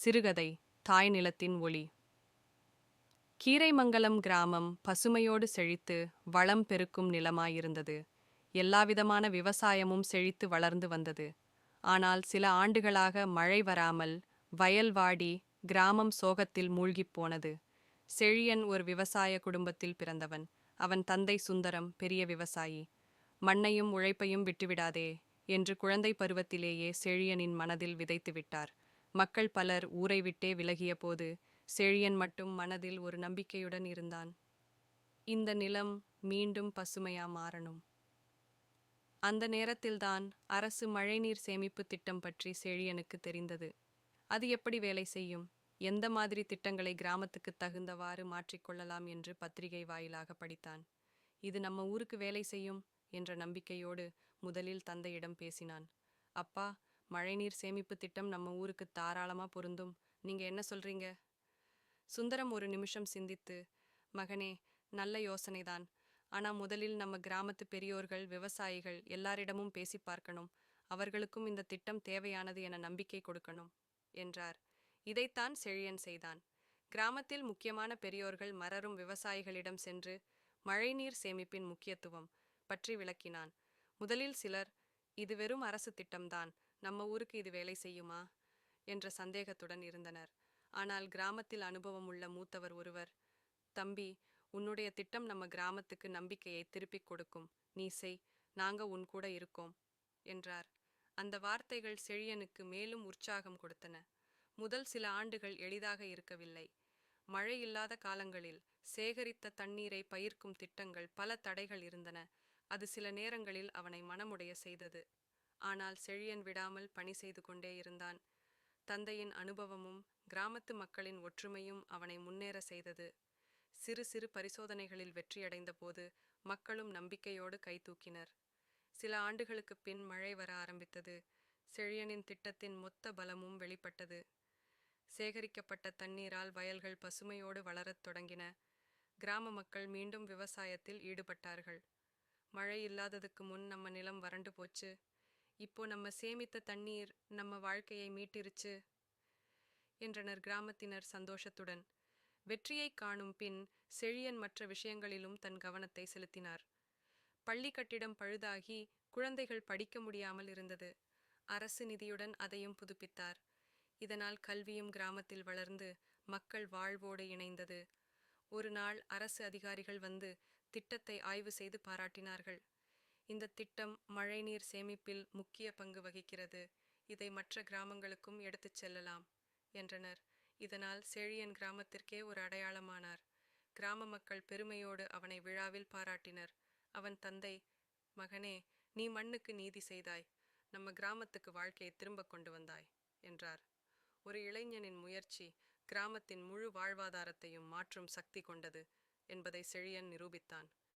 சிறுகதை தாய் நிலத்தின் ஒளி. கீரைமங்கலம் கிராமம் பசுமையோடு செழித்து வளம் பெருக்கும் நிலமாயிருந்தது. எல்லாவிதமான விவசாயமும் செழித்து வளர்ந்து வந்தது. ஆனால் சில ஆண்டுகளாக மழை வராமல் வயல் வாடி கிராமம் சோகத்தில் மூழ்கிப் போனது. செழியன் ஒரு விவசாய குடும்பத்தில் பிறந்தவன். அவன் தந்தை சுந்தரம் பெரிய விவசாயி. மண்ணையும் உழைப்பையும் விட்டுவிடாதே என்று குழந்தை பருவத்திலேயே செழியனின் மனதில் விதைத்து விட்டார். மக்கள் பலர் ஊரை விட்டே விலகிய போது செழியன் மட்டும் மனதில் ஒரு நம்பிக்கையுடன் இருந்தான். இந்த நிலம் மீண்டும் பசுமையா மாறணும். அந்த நேரத்தில்தான் அரசு மழைநீர் சேமிப்பு திட்டம் பற்றி செழியனுக்கு தெரிந்தது. அது எப்படி வேலை செய்யும்? எந்த மாதிரி திட்டங்களை கிராமத்துக்கு தகுந்தவாறு மாற்றிக்கொள்ளலாம் என்று பத்திரிகை வாயிலாக படித்தான். இது நம்ம ஊருக்கு வேலை செய்யும்? என்ற நம்பிக்கையோடு முதலில் தந்தையிடம் பேசினான். அப்பா மழைநீர் சேமிப்பு திட்டம் நம்ம ஊருக்கு தாராளமா பொருந்தும். நீங்க என்ன சொல்றீங்க? சுந்தரம் ஒரு நிமிஷம் சிந்தித்து மகனே நல்ல யோசனைதான். ஆனா முதலில் நம்ம கிராமத்து பெரியோர்கள் விவசாயிகள் எல்லாரிடமும் பேசி பார்க்கணும். அவர்களுக்கும் இந்த திட்டம் தேவையானது என நம்பிக்கை கொடுக்கணும் என்றார். இதைத்தான் செழியன் செய்தான். கிராமத்தில் முக்கியமான பெரியோர்கள் மரரும் விவசாயிகளிடம் சென்று மழைநீர் சேமிப்பின் முக்கியத்துவம் பற்றி விளக்கினான். முதலில் சிலர் இது வெறும் அரசு திட்டம்தான். நம்ம ஊருக்கு இது வேலை செய்யுமா? என்ற சந்தேகத்துடன் இருந்தனர். ஆனால் கிராமத்தில் அனுபவம் உள்ள மூத்தவர் ஒருவர் தம்பி உன்னுடைய திட்டம் நம்ம கிராமத்துக்கு நம்பிக்கையை திருப்பிக் கொடுக்கும். நீ செய் நாங்க உன் கூட இருக்கோம் என்றார். அந்த வார்த்தைகள் செழியனுக்கு மேலும் உற்சாகம் கொடுத்தன. முதல் சில ஆண்டுகள் எளிதாக இருக்கவில்லை. மழை இல்லாத காலங்களில் சேகரித்த தண்ணீரை பயிர்க்கும் திட்டங்கள் பல தடைகள் இருந்தன. அது சில நேரங்களில் அவனை மனமுடைய செய்தது. ஆனால் செழியன் விடாமல் பணி செய்து கொண்டே இருந்தான். தந்தையின் அனுபவமும் கிராமத்து மக்களின் ஒற்றுமையும் அவனை முன்னேற செய்தது. சிறு சிறு பரிசோதனைகளில் வெற்றியடைந்த போது மக்களும் நம்பிக்கையோடு கைதூக்கினர் சில ஆண்டுகளுக்கு பின் மழை வர ஆரம்பித்தது. செழியனின் திட்டத்தின் மொத்த பலமும் வெளிப்பட்டது. சேகரிக்கப்பட்ட தண்ணீரால் வயல்கள் பசுமையோடு வளரத் தொடங்கின. கிராம மக்கள் மீண்டும் விவசாயத்தில் ஈடுபட்டார்கள். மழை இல்லாததுக்கு முன் நம்ம நிலம் வறண்டு போச்சு. இப்போ நம்ம சேமித்த தண்ணீர் நம்ம வாழ்க்கையை மீட்டிருச்சு என்றனர் கிராமத்தினர் சந்தோஷத்துடன். வெற்றியை காணும் பின் செழியன் மற்ற விஷயங்களிலும் தன் கவனத்தை செலுத்தினார். பள்ளி கட்டிடம் பழுதாகி குழந்தைகள் படிக்க முடியாமல் இருந்தது. அரசு நிதியுடன் அதையும் புதுப்பித்தார். இதனால் கல்வியும் கிராமத்தில் வளர்ந்து மக்கள் வாழ்வோடு இணைந்தது. ஒரு நாள் அரசு அதிகாரிகள் வந்து திட்டத்தை ஆய்வு செய்து பாராட்டினார்கள். இந்த திட்டம் மழைநீர் சேமிப்பில் முக்கிய பங்கு வகிக்கிறது. இதை மற்ற கிராமங்களுக்கும் எடுத்துச் செல்லலாம் என்றனர். இதனால் செழியன் கிராமத்திற்கே ஒரு அடையாளமானார். கிராம மக்கள் பெருமையோடு அவனை விழாவில் பாராட்டினர். அவன் தந்தை மகனே நீ மண்ணுக்கு நீதி செய்தாய். நம்ம கிராமத்துக்கு வாழ்க்கையை திரும்ப கொண்டு வந்தாய் என்றார். ஒரு இளைஞனின் முயற்சி கிராமத்தின் முழு வாழ்வாதாரத்தையும் மாற்றும் சக்தி கொண்டது என்பதை செழியன் நிரூபித்தான்.